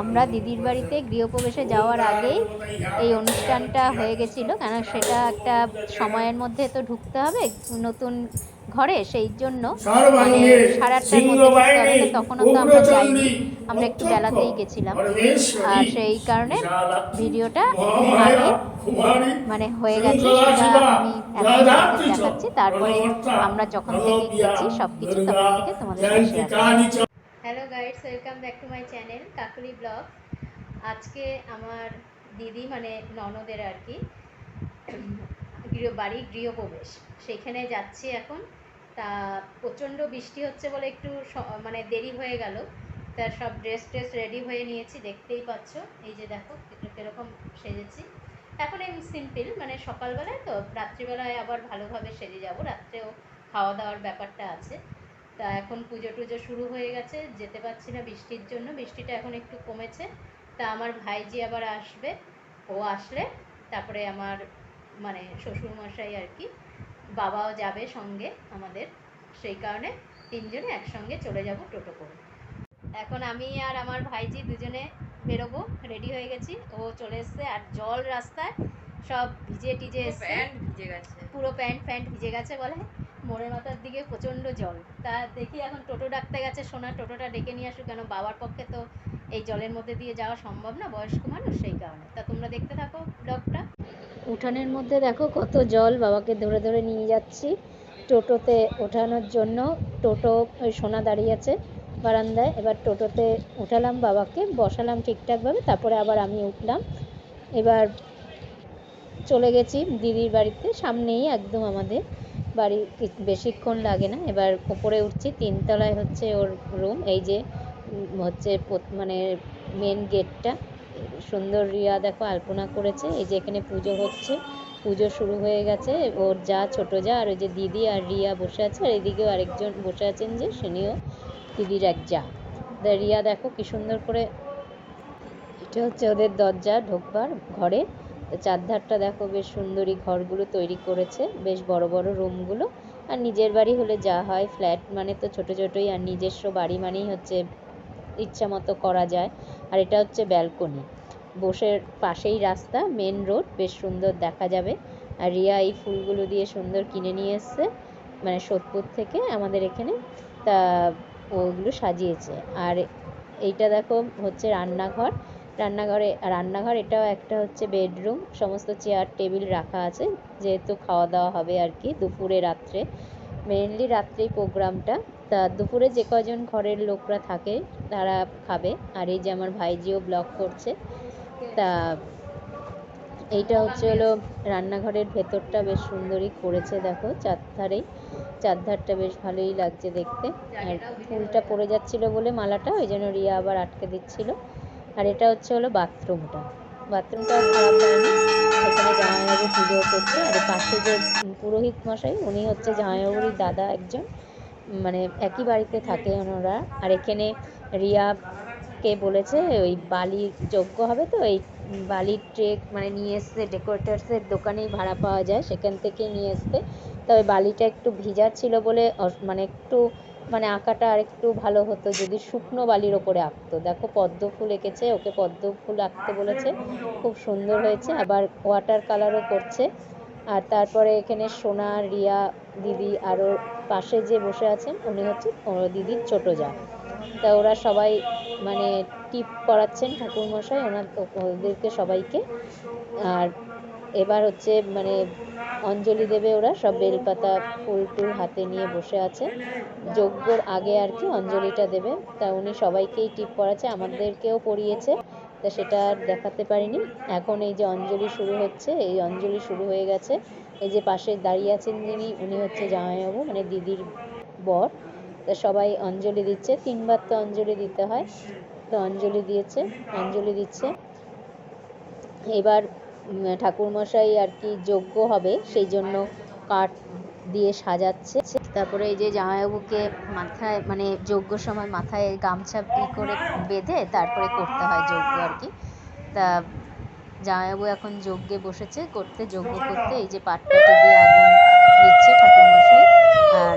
আমরা দিদির বাড়িতে গৃহপ্রবেশে যাওয়ার আগেই এই অনুষ্ঠানটা হয়ে গেছিল কেন সেটা একটা সময়ের মধ্যে তো ঢুকতে হবে নতুন ঘরে সেই জন্য মানে সাড়ে আটটার মধ্যে তো তখনও তো আমরা যাইনি আমরা একটু বেলাতেই গেছিলাম। আর সেই কারণে ভিডিওটা আগে মানে হয়ে গেছে সেটা আমি এখন দেখাচ্ছি তারপরে আমরা যখন থেকে গেছি সব কিছু তখন থেকে তোমাদের hello guys welcome back to my channel Kakuli blog আজকে আমার দিদি মানে ননদের আর কি, গৃহ, বাড়ি গৃহপ্রবেশ। সেখানে যাচ্ছি এখন। তা প্রচণ্ড বৃষ্টি হচ্ছে বলে একটু মানে দেরি হয়ে গেল। তার সব ড্রেস ট্রেস রেডি হয়ে নিয়েছি, দেখতেই পাচ্ছ। এই যে দেখো কীরকম সেজেছি। এখন এই সিম্পল মানে সকালবেলায় তো, রাত্রিবেলায় আবার ভালোভাবে সেজে যাব। রাত্রেও খাওয়া দাওয়ার ব্যাপারটা আছে। তা এখন পুজো টুজো শুরু হয়ে গেছে যেতে পারছি না বৃষ্টির জন্য। বৃষ্টিটা এখন একটু কমেছে। তা আমার ভাইজি আবার আসবে ও আসলে তারপরে আমার মানে শ্বশুরমশাই আর কি বাবাও যাবে সঙ্গে আমাদের। সেই কারণে তিনজনে একসঙ্গে চলে যাব টোটো করে। এখন আমি আর আমার ভাইজি দুজনে বেরোবো রেডি হয়ে গেছি। ও চলে এসছে আর জল রাস্তায় সব ভিজে টিজে এসছে। ভিজে গেছে। পুরো প্যান্ট ফ্যান্ট ভিজে গেছে বলে। মোড়ের মাথার দিকে প্রচণ্ড জল। তা দেখি এখন টোটো ডাকতে গেছে, সোনা টোটোটা ডেকে নিয়ে আসুক কেন? বাবার পক্ষে তো এই জলের মধ্যে দিয়ে যাওয়া সম্ভব না, বয়স্ক মানুষ সেই কারণে। তা তোমরা দেখতে থাকো ব্লগটা। উঠানের মধ্যে দেখো কত জল বাবাকে ধরে ধরে নিয়ে যাচ্ছি। টোটোতে ওঠানোর জন্য টোটো, ওই সোনা দাঁড়িয়ে আছে বারান্দায়। এবার টোটোতে উঠালাম বাবাকে, বসালাম ঠিকঠাকভাবে, তারপরে আবার আমি উঠলাম। এবার চলে গেছি দিদির বাড়িতে, সামনেই একদম আমাদের বাড়ি বেশিক্ষণ লাগে না। এবার উপরে উঠছি, তিনতলায় হচ্ছে ওর রুম এই যে হচ্ছে মানে মেন গেটটা সুন্দর রিয়া দেখো, আলপনা করেছে, এই যে এখানে পুজো হচ্ছে, পুজো শুরু হয়ে গেছে। ওর যা ছোট যা, আর ওই যে দিদি আর রিয়া বসে আছে, আর এদিকেও আরেকজন বসে আছেন যে, সেনিও দিদির এক যা। রিয়া দেখো কি সুন্দর করে, এটা হচ্ছে ওদের দরজা ঢোকবার ঘরে। চারধারটা দেখো বেশ সুন্দরী ঘরগুলো তৈরি করেছে, বেশ বড় বড় রুমগুলো। আর নিজের বাড়ি হলে যা হয়, ফ্ল্যাট মানে তো ছোট ছোটই আর নিজস্ব বাড়ি মানেই হচ্ছে ইচ্ছা মতো করা যায়। আর এটা হচ্ছে ব্যালকনি। বসে পাশেই রাস্তা, মেন রোড, বেশ সুন্দর দেখা যাবে। আর রিয়া এই ফুলগুলো দিয়ে সুন্দর কিনে নিয়ে এসছে মানে সোদপুর থেকে আমাদের এখানে। তা ওগুলো সাজিয়েছে। আর এইটা দেখো হচ্ছে রান্নাঘর। রান্নাঘরে রান্নাঘর এটাও একটা হচ্ছে বেডরুম, সমস্ত চেয়ার, টেবিল রাখা আছে, যেহেতু খাওয়া দাওয়া হবে আর কি দুপুরে, রাত্রে। মেনলি রাত্রেই প্রোগ্রামটা। তা দুপুরে যে কজন ঘরের লোকরা থাকে, তারা খাবে। আর এই যে আমার ভাইজিও ব্লগ করছে, তা এইটা হচ্ছে হলো রান্নাঘরের ভেতরটা বেশ সুন্দরই করেছে, দেখো চারধারেই। চারধারটা বেশ ভালোই লাগছে দেখতে। আর ফুলটা পড়ে যাচ্ছিল বলে মালাটা, ওই জন্য রিয়া আবার আটকে দিচ্ছিল। আর এটা হচ্ছে হলো বাথরুমটা। বাথরুমটা খারাপ হয়নি। এখানে জামাইবাবু পুজো করছে। আর পাশে যে পুরোহিত মশাই, উনি হচ্ছে জামাইবাবুরই দাদা একজন। মানে একই বাড়িতে থাকে ওনারা। আর এখানে রিয়াকে বলেছে, ওই বালি যজ্ঞ হবে তো, এই বালির ট্রেক মানে নিয়ে এসছে, ডেকোরেটার্সের দোকানেই ভাড়া পাওয়া যায়, সেখান থেকে নিয়ে এসছে। তবে বালিটা একটু ভিজা ছিল বলে মানে একটু মানে আঁকাটা আর একটু ভালো হতো যদি শুকনো বালির ওপরে আঁকতো। দেখো পদ্ম ফুল এঁকেছে, ওকে পদ্ম ফুল আঁকতে বলেছে। খুব সুন্দর হয়েছে, আবার ওয়াটার কালারও করছে। আর তারপরে এখানে সোনা, রিয়া দিদি আরও পাশে যে বসে আছেন, উনি হচ্ছে দিদির ছোটো যা। তা ওরা সবাই মানে টিপ করাচ্ছেন ঠাকুরমশাই, ওনার ওদেরকে সবাইকে। আর এবার হচ্ছে মানে অঞ্জলি দেবে ওরা, সব বেলপাতা, ফুল টুল হাতে নিয়ে বসে আছে। যজ্ঞর আগে আর কি অঞ্জলিটা দেবে। তা উনি সবাইকেই টিপ পড়াচ্ছে, আমাদেরকেও পড়িয়েছে। তা সেটা আর দেখাতে পারিনি। এখন এই যে অঞ্জলি শুরু হচ্ছে, এই অঞ্জলি শুরু হয়ে গেছে। এই যে পাশে দাঁড়িয়ে আছেন যিনি, উনি হচ্ছে জামাইবাবু মানে দিদির বর। তা সবাই অঞ্জলি দিচ্ছে। তিনবার তো অঞ্জলি দিতে হয়। তো অঞ্জলি দিয়েছে, অঞ্জলি দিচ্ছে। এবার ঠাকুরমশাই আর কি যজ্ঞ হবে সেই জন্য কাঠ দিয়ে সাজাচ্ছে। তারপরে এই যে জামাইবাবুকে মাথায় মানে যজ্ঞ সময় মাথায় গামছা ই করে বেঁধে তারপরে করতে হয় যজ্ঞ আর কি। তা জামাইবাবু এখন যজ্ঞে বসেছে, করতে, যজ্ঞ করতে এই যে পাটকাঠি দিয়ে আগুন দিচ্ছে ঠাকুরমশাই। আর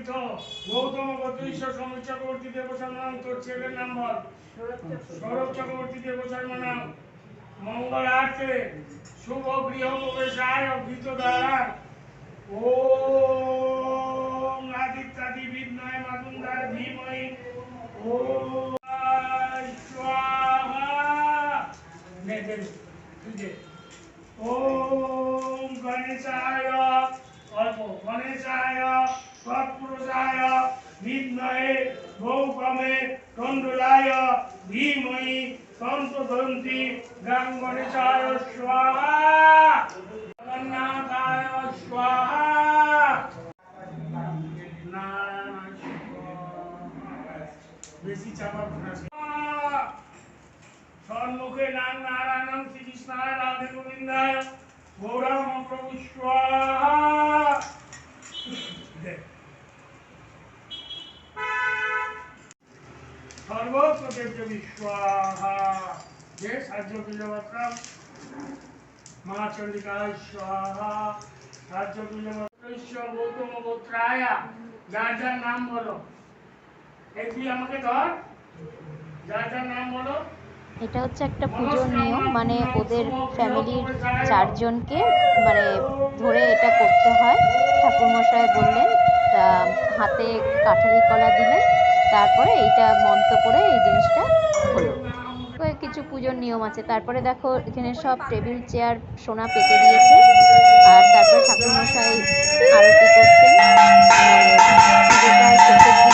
তীর্থ গৌতম বদ্রীশ্বর সমীর চক্রবর্তী দেবসার নাম তোর ছেলের নাম বল সৌরভ চক্রবর্তী দেবসার নাম মঙ্গলার্থে শুভ গৃহ প্রবেশায় অভৃত দ্বারা। ওম তন্তদন্তি গাং গণেশায় স্বাহা, জগন্নাথায় স্বাহা। বেশি চাপা ফোনা সন্মুখে নাম নারায়ণ শ্রীকৃষ্ণায়, রাধে গোবিন্দায়, গৌরাম প্রভু স্বাহা। সর্বত্র দেবদেবী স্বাহা। যে সাহায্য বিজয়মাত্রাম মা চন্ডিকায় স্বাহা সাহায্য বিজয়মাত্র গৌতম গোত্রায়া যার যার নাম বলো এই তুই আমাকে ধর। যার যার নাম বলো এটা হচ্ছে একটা পুজোর নিয়ম মানে ওদের ফ্যামিলির চারজনকে মানে ধরে এটা করতে হয়। ঠাকুরমশাই বললেন হাতে কাঠারি কলা দিলেন তারপরে এইটা মন্ত্র করে এই জিনিসটা। হলো। কিছু পুজোর নিয়ম আছে। তারপরে দেখো, এখানে সব টেবিল, চেয়ার, সোনা পেতে দিয়েছে। আর তারপরে ঠাকুরমশাই আরতি করছেন। মানে পুজোটা শেষের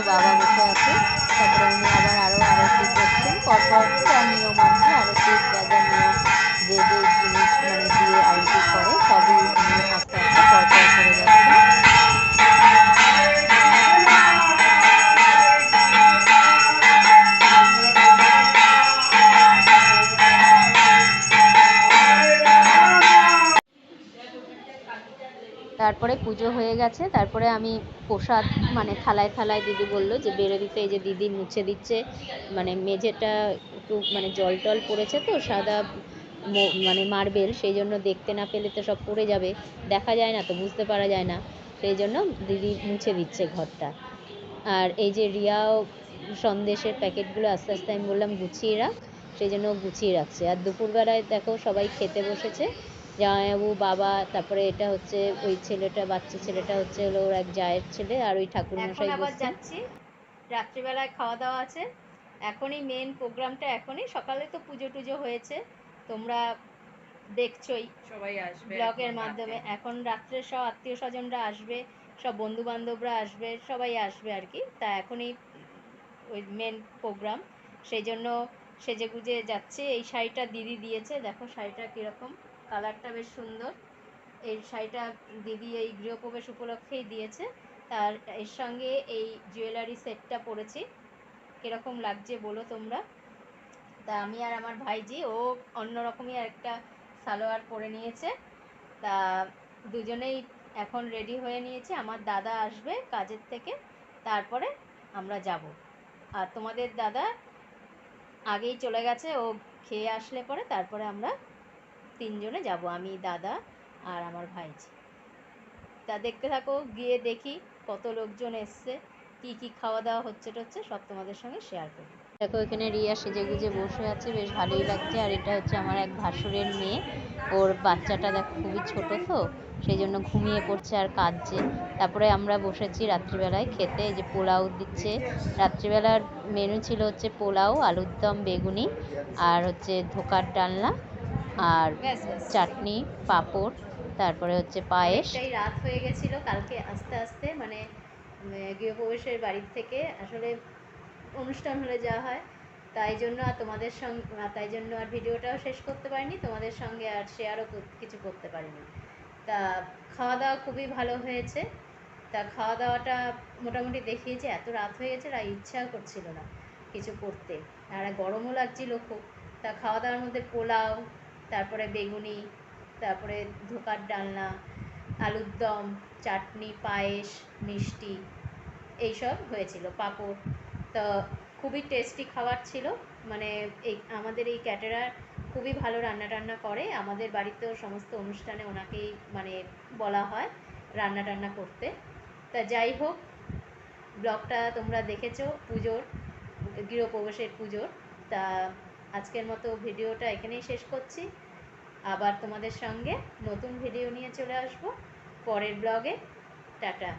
তো বাবা বসে আছে। তারপরে উনি আবার আরও আরতি করছেন। পরপর যা নিয়ম কি আরতির যা যা নিয়ম যে যে তারপরে পুজো হয়ে গেছে, তারপরে আমি প্রসাদ মানে থালায় থালায় দিদি বলল যে, বেড়ে দিতে। এই যে দিদি মুছে দিচ্ছে মানে মেঝেটা একটু মানে জল টল পড়েছে তো, সাদা মানে মার্বেল, সেই জন্য দেখতে না পেলে তো সব পড়ে যাবে। দেখা যায় না তো, বুঝতে পারা যায় না। সেই জন্য দিদি মুছে দিচ্ছে ঘরটা। আর এই যে রিয়াও সন্দেশের প্যাকেটগুলো আস্তে আস্তে আমি বললাম গুছিয়ে রাখ, সেই জন্য গুছিয়ে রাখছে। আর দুপুরবেলায় দেখো সবাই খেতে বসেছে জামাইবাবু বাবা তারপরে এটা হচ্ছে ওই ছেলেটা বাচ্চা ছেলেটা হচ্ছে হলো ওর এক জায়ের ছেলে আর ওই ঠাকুর এখন মশাই আবার যাচ্ছি। রাত্রিবেলায় খাওয়া দাওয়া আছে। এখনই মেন প্রোগ্রামটা এখনই। সকালে তো পুজো টুজো হয়েছে। তোমরা দেখছোই সবাই আসবে ব্লগের এখন মাধ্যমে। এখন রাত্রে সব আত্মীয় স্বজনরা আসবে সব বন্ধু বান্ধবরা আসবে সবাই আসবে আর কি। তা এখনই ওই মেন প্রোগ্রাম সেই জন্য সেজে গুজে যাচ্ছে। এই শাড়িটা দিদি দিয়েছে। দেখো শাড়িটা কীরকম। কালারটা বেশ সুন্দর। এই শাড়িটা দিদি এই গৃহপ্রবেশ উপলক্ষেই দিয়েছে। তার, এর সঙ্গে এই জুয়েলারি সেটটা পরেছি। কীরকম লাগছে বলো তোমরা? তা আমি আর আমার ভাইজি, ও অন্যরকমই একটা সালোয়ার পরে নিয়েছে। তা দুজনেই এখন রেডি হয়ে নিয়েছে। আমার দাদা আসবে কাজের থেকে, তারপরে আমরা যাব। আর তোমাদের দাদা আগেই চলে গেছে, ও খেয়ে আসলে পরে, তারপরে আমরা তিনজনে যাব, আমি, দাদা আর আমার ভাইজি। তা দেখতে থাকো, গিয়ে দেখি কত লোকজন এসছে, কি কি খাওয়া দাওয়া হচ্ছে টচ্ছে, সব তোমাদের সঙ্গে শেয়ার করব। দেখো, এখানে রিয়া সেজে গুজে বসে আছে, বেশ ভালোই লাগছে। আর এটা হচ্ছে আমার এক ভাসুরের মেয়ে, ওর বাচ্চাটা দেখো খুবই ছোট তো, সেই জন্য ঘুমিয়ে পড়ছে আর কাঁদছে। তারপরে আমরা বসেছি রাত্রিবেলায় খেতে যে পোলাও দিচ্ছে। রাত্রিবেলার মেনু ছিল হচ্ছে পোলাও আলুর দম বেগুনি আর হচ্ছে ধোকার ডালনা। আর চাটনি পাঁপড় তারপরে হচ্ছে পায়েস। অনেকটাই রাত হয়ে গেছিল কালকে আস্তে আস্তে মানে গৃহপ্রবেশের বাড়ির থেকে আসলে অনুষ্ঠান হলে যাওয়া হয়। তাই জন্য আর তোমাদের সঙ্গে তাই জন্য আর ভিডিওটাও শেষ করতে পারিনি তোমাদের সঙ্গে আর শেয়ারও কিছু করতে পারিনি। তা খাওয়া দাওয়া খুবই ভালো হয়েছে। তা খাওয়া দাওয়াটা মোটামুটি দেখিয়েছে এত রাত হয়ে গেছে আর ইচ্ছাও করছিল না কিছু করতে। আর গরমও লাগছিল খুব। তা খাওয়া দাওয়ার মধ্যে পোলাও তারপরে বেগুনি, তারপরে ধোকার ডালনা, আলুর দম, চাটনি, পায়েস, মিষ্টি, এইসব হয়েছিল, পাঁপড়। তো খুবই টেস্টি খাবার ছিল। মানে এই আমাদের এই ক্যাটেরার খুবই ভালো রান্না টান্না করে। আমাদের বাড়িতেও সমস্ত অনুষ্ঠানে ওনাকেই মানে বলা হয় রান্না টান্না করতে। তা যাই হোক, ব্লগটা তোমরা দেখেছ, পুজোর, গৃহপ্রবেশের পুজোর। তা আজকের মতো ভিডিওটা এখানেই শেষ করছি। আবার তোমাদের সঙ্গে নতুন ভিডিও নিয়ে চলে আসব। পরের ব্লগে। টাটা।